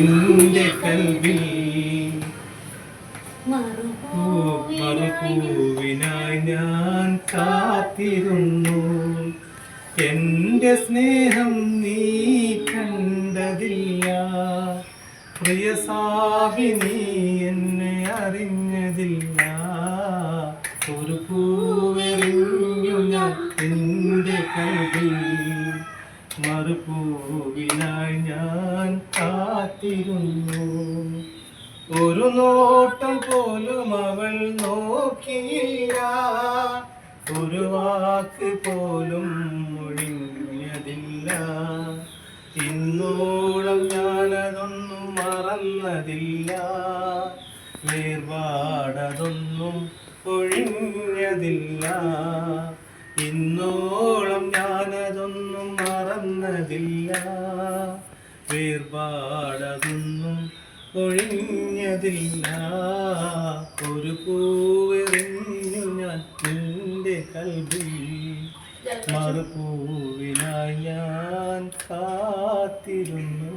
നിന്റെ കൽവിൽ മറുപൂവിനായി ഞാൻ കാത്തിരുന്നു. എന്റെ സ്നേഹം നീ കണ്ടതില്ല. പ്രിയസാവി നീ എന്നെ അറിഞ്ഞതില്ല. ഒരു പൂവെറിഞ്ഞു ഞാൻ എന്റെ കൽവിൽ മറുപൂവിനായി ഞാൻ കാത്തിരുന്നു. ഒരു നോട്ടം പോലും അവൾ നോക്കിയില്ല. ഒരു വാക്ക് പോലും മുഴിഞ്ഞതില്ല ഇന്നോളം ഞാനതൊന്നും മറന്നതില്ല. വേർപാടതൊന്നും ഒഴിഞ്ഞതില്ല. ഇന്നോളം വേർപാടതൊന്നും ഒഴിഞ്ഞതില്ല. ഒരു പൂവെറിഞ്ഞു ഞാൻ നിന്റെ കൽവിൽ. മറുപൂവിനായി ഞാൻ കാത്തിരുന്നു.